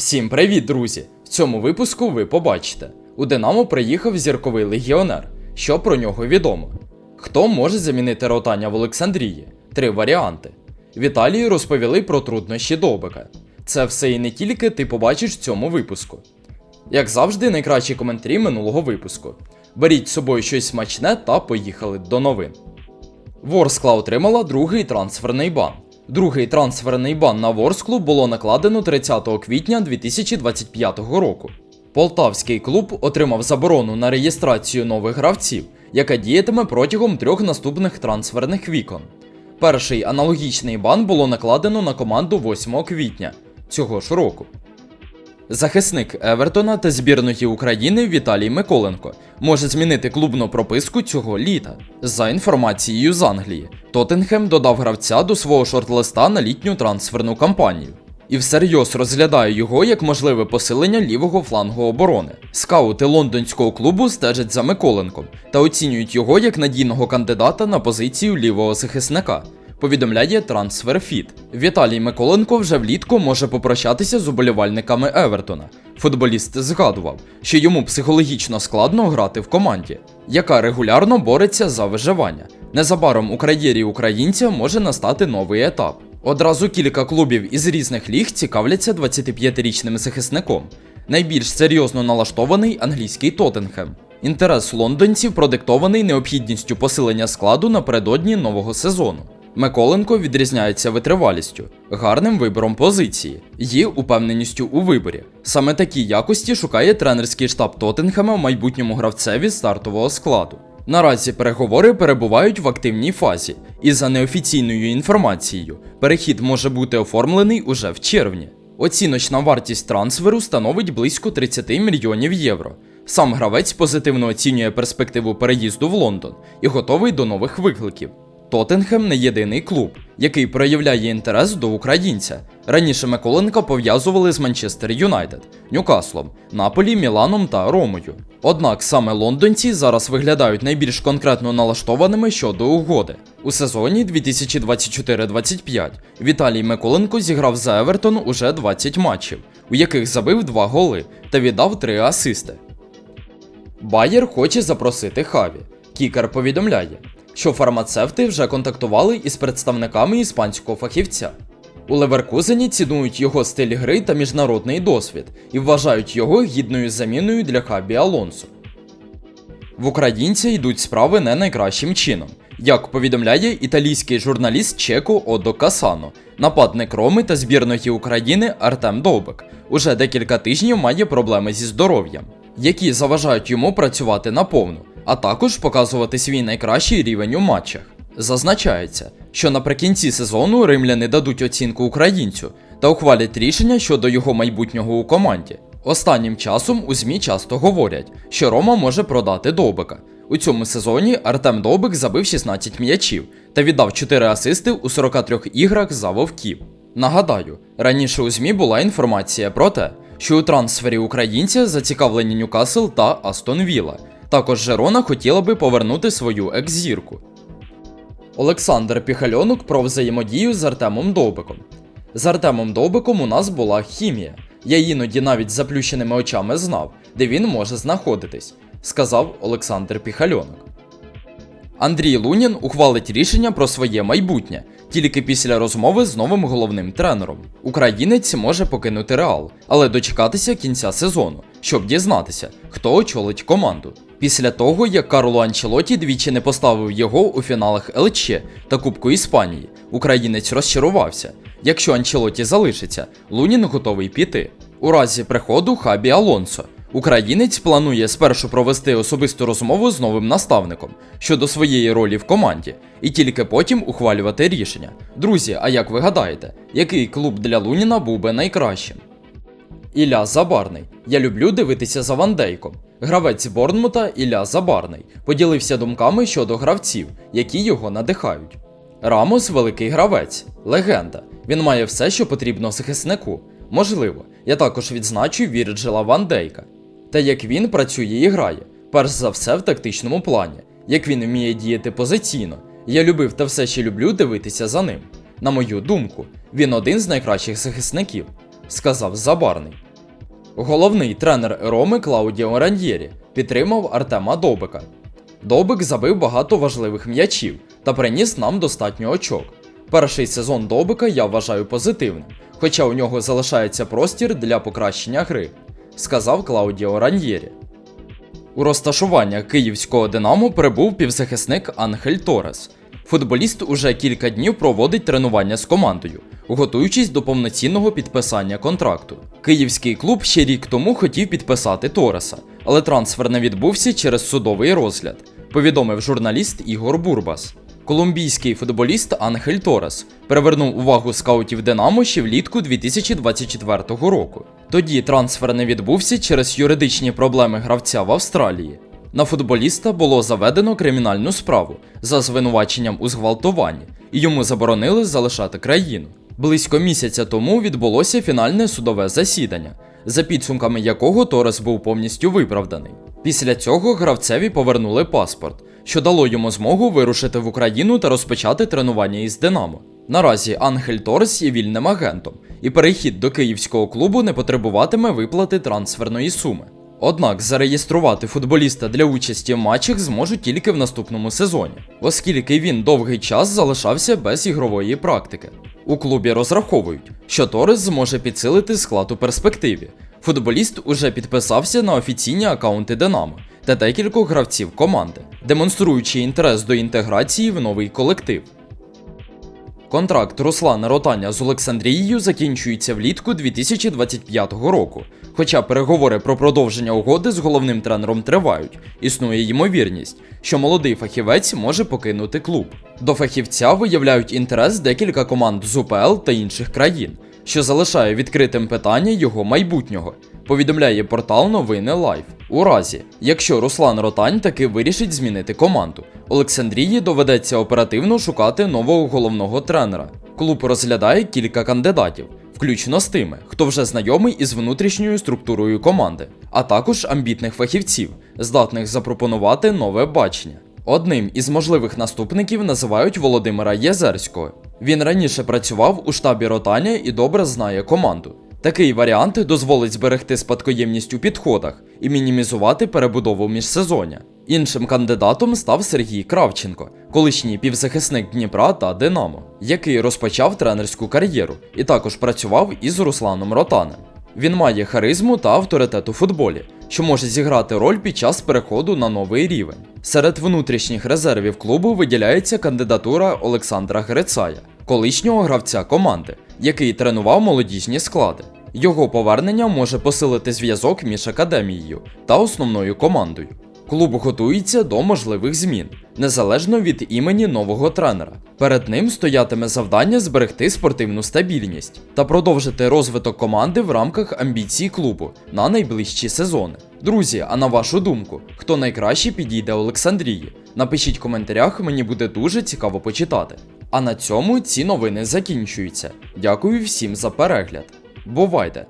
Всім привіт, друзі! В цьому випуску ви побачите: у Динамо приїхав зірковий легіонер. Що про нього відомо? Хто може замінити ротання в Олександрії? Три варіанти. В Італії розповіли про труднощі Довбика. Це все і не тільки ти побачиш в цьому випуску. Як завжди, найкращі коментарі минулого випуску. Беріть з собою щось смачне та поїхали до новин. Ворскла отримала другий трансферний бан. Другий трансферний бан на Ворсклу було накладено 30 квітня 2025 року. Полтавський клуб отримав заборону на реєстрацію нових гравців, яка діятиме протягом трьох наступних трансферних вікон. Перший аналогічний бан було накладено на команду 8 квітня цього ж року. Захисник Евертона та збірної України Віталій Миколенко може змінити клубну прописку цього літа. За інформацією з Англії, Тоттенхем додав гравця до свого шорт-листа на літню трансферну кампанію. І всерйоз розглядає його як можливе посилення лівого флангу оборони. Скаути лондонського клубу стежать за Миколенком та оцінюють його як надійного кандидата на позицію лівого захисника повідомляє TransferFit. Віталій Миколенко вже влітку може попрощатися з уболівальниками Евертона. Футболіст згадував, що йому психологічно складно грати в команді, яка регулярно бореться за виживання. Незабаром у кар'єрі українця може настати новий етап. Одразу кілька клубів із різних ліг цікавляться 25-річним захисником. Найбільш серйозно налаштований англійський Тоттенхем. Інтерес лондонців продиктований необхідністю посилення складу напередодні нового сезону. Миколенко відрізняється витривалістю, гарним вибором позиції і упевненістю у виборі. Саме такі якості шукає тренерський штаб Тоттенхема майбутньому гравцеві стартового складу. Наразі переговори перебувають в активній фазі, і за неофіційною інформацією, перехід може бути оформлений уже в червні. Оціночна вартість трансферу становить близько 30 мільйонів євро. Сам гравець позитивно оцінює перспективу переїзду в Лондон і готовий до нових викликів. Тоттенхем не єдиний клуб, який проявляє інтерес до українця. Раніше Миколенка пов'язували з Манчестер Юнайтед, Ньюкаслом, Наполі, Міланом та Ромою. Однак саме лондонці зараз виглядають найбільш конкретно налаштованими щодо угоди. У сезоні 2024-25 Віталій Миколенко зіграв за Евертон уже 20 матчів, у яких забив 2 голи та віддав 3 асисти. Байер хоче запросити Хаві. Кікер повідомляє, що фармацевти вже контактували із представниками іспанського фахівця. У Леверкузені цінують його стиль гри та міжнародний досвід і вважають його гідною заміною для Хабі Алонсо. В українця йдуть справи не найкращим чином. Як повідомляє італійський журналіст Чеко Одо Касано, нападник Роми та збірної України Артем Довбик уже декілька тижнів має проблеми зі здоров'ям, які заважають йому працювати наповну, а також показувати свій найкращий рівень у матчах. Зазначається, що наприкінці сезону римляни дадуть оцінку українцю та ухвалять рішення щодо його майбутнього у команді. Останнім часом у ЗМІ часто говорять, що Рома може продати Довбика. У цьому сезоні Артем Довбик забив 16 м'ячів та віддав 4 асисти у 43 іграх за вовків. Нагадаю, раніше у ЗМІ була інформація про те, що у трансфері українця зацікавлені Ньюкасл та Астон Вілла. Також Жерона хотіла би повернути свою екс-зірку. Олександр Піхальонок про взаємодію з Артемом Довбиком. З Артемом Довбиком у нас була хімія. Я іноді навіть з заплющеними очами знав, де він може знаходитись, сказав Олександр Піхальонок. Андрій Лунін ухвалить рішення про своє майбутнє тільки після розмови з новим головним тренером. Українець може покинути Реал, але дочекатися кінця сезону, щоб дізнатися, хто очолить команду. Після того, як Карло Анчелоті двічі не поставив його у фіналах ЛЧ та Кубку Іспанії, українець розчарувався. Якщо Анчелоті залишиться, Лунін готовий піти. У разі приходу Хабі Алонсо. Українець планує спершу провести особисту розмову з новим наставником щодо своєї ролі в команді, і тільки потім ухвалювати рішення. Друзі, а як ви гадаєте, який клуб для Луніна був би найкращим? Ілля Забарний. Я люблю дивитися за Вандейком. Гравець Борнмута Ілля Забарний поділився думками щодо гравців, які його надихають. Рамос великий гравець, легенда. Він має все, що потрібно захиснику. Можливо, я також відзначу Вірджила Ван Дейка. Та як він працює і грає, перш за все в тактичному плані, як він вміє діяти позиційно. Я любив та все ще люблю дивитися за ним. На мою думку, він один з найкращих захисників, сказав Забарний. Головний тренер Роми Клаудіо Раньєрі підтримав Артема Добика. Добик забив багато важливих м'ячів та приніс нам достатньо очок. Перший сезон Добика я вважаю позитивним, хоча у нього залишається простір для покращення гри, сказав Клаудіо Раньєрі. У розташування київського Динамо прибув півзахисник Анхель Торес. Футболіст уже кілька днів проводить тренування з командою, готуючись до повноцінного підписання контракту. Київський клуб ще рік тому хотів підписати Тореса, але трансфер не відбувся через судовий розгляд, повідомив журналіст Ігор Бурбас. Колумбійський футболіст Анхель Торес привернув увагу скаутів Динамо ще влітку 2024 року. Тоді трансфер не відбувся через юридичні проблеми гравця в Австралії. На футболіста було заведено кримінальну справу за звинуваченням у зґвалтуванні, і йому заборонили залишати країну. Близько місяця тому відбулося фінальне судове засідання, за підсумками якого Торес був повністю виправданий. Після цього гравцеві повернули паспорт, що дало йому змогу вирушити в Україну та розпочати тренування із Динамо. Наразі Ангель Торес є вільним агентом, і перехід до київського клубу не потребуватиме виплати трансферної суми. Однак зареєструвати футболіста для участі в матчах зможуть тільки в наступному сезоні, оскільки він довгий час залишався без ігрової практики. У клубі розраховують, що Торес зможе підсилити склад у перспективі. Футболіст уже підписався на офіційні акаунти Динамо та декількох гравців команди, демонструючи інтерес до інтеграції в новий колектив. Контракт Руслана Ротаня з Олександрією закінчується влітку 2025 року. Хоча переговори про продовження угоди з головним тренером тривають, існує ймовірність, що молодий фахівець може покинути клуб. До фахівця виявляють інтерес декілька команд з УПЛ та інших країн, що залишає відкритим питання його майбутнього. Повідомляє портал Новини Лайф. У разі, якщо Руслан Ротань таки вирішить змінити команду, Олександрії доведеться оперативно шукати нового головного тренера. Клуб розглядає кілька кандидатів, включно з тими, хто вже знайомий із внутрішньою структурою команди, а також амбітних фахівців, здатних запропонувати нове бачення. Одним із можливих наступників називають Володимира Єзерського. Він раніше працював у штабі Ротаня і добре знає команду. Такий варіант дозволить зберегти спадкоємність у підходах і мінімізувати перебудову міжсезоння. Іншим кандидатом став Сергій Кравченко, колишній півзахисник Дніпра та Динамо, який розпочав тренерську кар'єру і також працював із Русланом Ротанем. Він має харизму та авторитет у футболі, що може зіграти роль під час переходу на новий рівень. Серед внутрішніх резервів клубу виділяється кандидатура Олександра Грицая, колишнього гравця команди, який тренував молодіжні склади. Його повернення може посилити зв'язок між академією та основною командою. Клуб готується до можливих змін, незалежно від імені нового тренера. Перед ним стоятиме завдання зберегти спортивну стабільність та продовжити розвиток команди в рамках амбіцій клубу на найближчі сезони. Друзі, а на вашу думку, хто найкраще підійде Олександрії? Напишіть в коментарях, мені буде дуже цікаво почитати. А на цьому ці новини закінчуються. Дякую всім за перегляд. Бувайте!